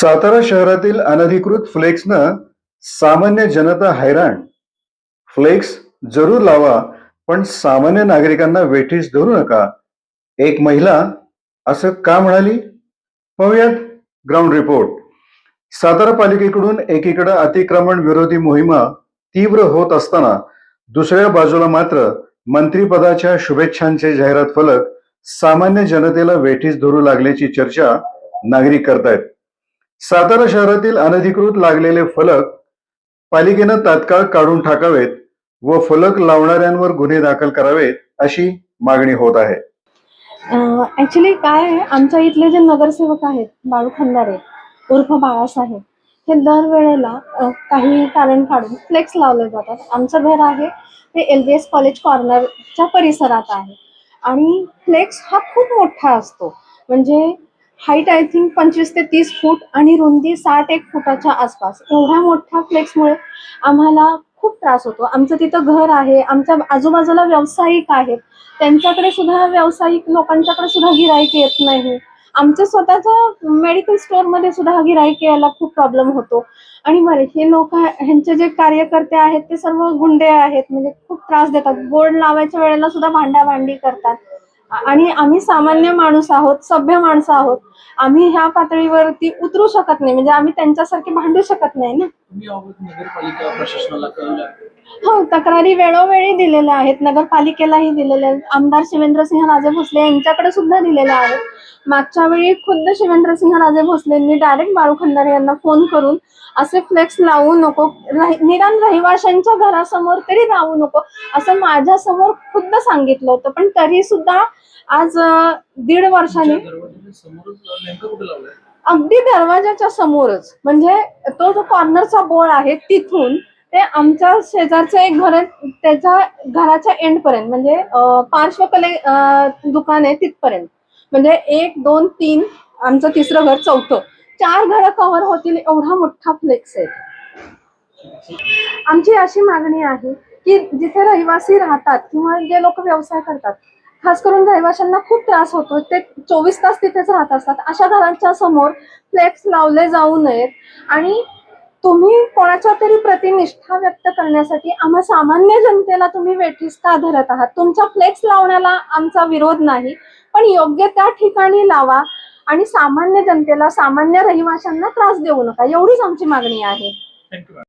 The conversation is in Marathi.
सातारा शहरातील अनधिकृत फ्लेक्सनं सामान्य जनता हैराण. फ्लेक्स जरूर लावा पण सामान्य नागरिकांना वेठीस धरू नका. एक महिला असं का म्हणाली? पाहूयात ग्राउंड रिपोर्ट. सातारा पालिकेकडून एकीकडे अतिक्रमण विरोधी मोहिमा तीव्र होत असताना दुसऱ्या बाजूला मात्र मंत्रीपदाच्या शुभेच्छांचे जाहिरात फलक सामान्य जनतेला वेठीस धरू लागल्याची चर्चा नागरिक करतायत. सातारा शहरातील अनधिकृत लागलेले फलक पालिकेनं तात्काळ काढून टाकावेत व फलक लावणाऱ्यांवर गुन्हे दाखल करावेत अशी मागणी होत आहे. ऍक्च्युली काय आहे आमच्या इथले जे नगरसेवक आहेत बाळू खंदारे उर्फ बाळासाहेब हे दरवेळेला काही कारण काढून फ्लेक्स लावले जातात. आमचं घर आहे ते एल बी एस कॉलेज कॉर्नरच्या परिसरात आहे. आणि फ्लेक्स हा खूप मोठा असतो. म्हणजे हाईट आय थिंक पंचवीस ते तीस फूट आणि रुंदी साठ एक फुटाच्या आसपास. एवढ्या मोठ्या फ्लेक्समुळे आम्हाला खूप त्रास होतो. आमचं तिथं घर आहे आमच्या आजूबाजूला व्यावसायिक आहेत. त्यांच्याकडे सुद्धा व्यावसायिक लोकांच्याकडे सुद्धा गिराईक येत नाही. आमच्या स्वतःच्या मेडिकल स्टोअरमध्ये सुद्धा गिराईक यायला खूप प्रॉब्लेम होतो. आणि बरे हे लोक ह्यांचे जे कार्यकर्ते आहेत ते सर्व गुंडे आहेत. म्हणजे खूप त्रास देतात. बोर्ड लावायच्या वेळेला सुद्धा भांडाभांडी करतात. आणि आम्ही सामान्य माणूस आहोत सभ्य माणसं आहोत. आम्ही ह्या पातळीवरती उतरू शकत नाही. म्हणजे आम्ही त्यांच्यासारखे भांडू शकत नाही ना. हो तक्रारी वेळोवेळी दिलेल्या आहेत. नगरपालिकेलाही दिलेल्या आहेत. आमदार शिवेंद्रसिंह राजे भोसले यांच्याकडे सुद्धा दिलेल्या आहेत. मागच्या वेळी खुद्द शिवेंद्रसिंह राजे भोसलेंनी डायरेक्ट बाळू खंदारे यांना फोन करून असे फ्लेक्स लावू नको. निदान रहिवाशांच्या घरासमोर तरी लावू नको असं माझ्यासमोर खुद्द सांगितलं होतं. पण तरी सुद्धा आज दीड वर्षाने अगदी दरवाजाच्या समोरच. म्हणजे तो जो कॉर्नरचा बोर्ड आहे तिथून ते आमच्या शेजारचं एक घर आहे त्याच्या घराच्या एंड पर्यंत म्हणजे पार्श्वकले दुकान आहे तिथपर्यंत. म्हणजे एक दोन तीन आमचं तिसरं घर चौथं. चार घरं कव्हर होतील एवढा मोठा फ्लेक्स आहे. आमची अशी मागणी आहे की जिथे रहिवासी राहतात किंवा जे लोक व्यवसाय करतात खास करून रहिवाशांना खूप त्रास होतो ते चोवीस तास तिथेच राहत असतात. अशा घरांच्या समोर फ्लेक्स लावले जाऊ नयेत. आणि तुम्ही कोणाच्या तरी प्रतिनिष्ठा व्यक्त करण्यासाठी आम्हा सामान्य जनतेला तुम्ही वेठीस का धरत आहात? तुमच्या फ्लेक्स लावण्याला आमचा विरोध नाही पण योग्य त्या ठिकाणी लावा आणि सामान्य जनतेला सामान्य रहिवाशांना त्रास देऊ नका. एवढीच आमची मागणी आहे.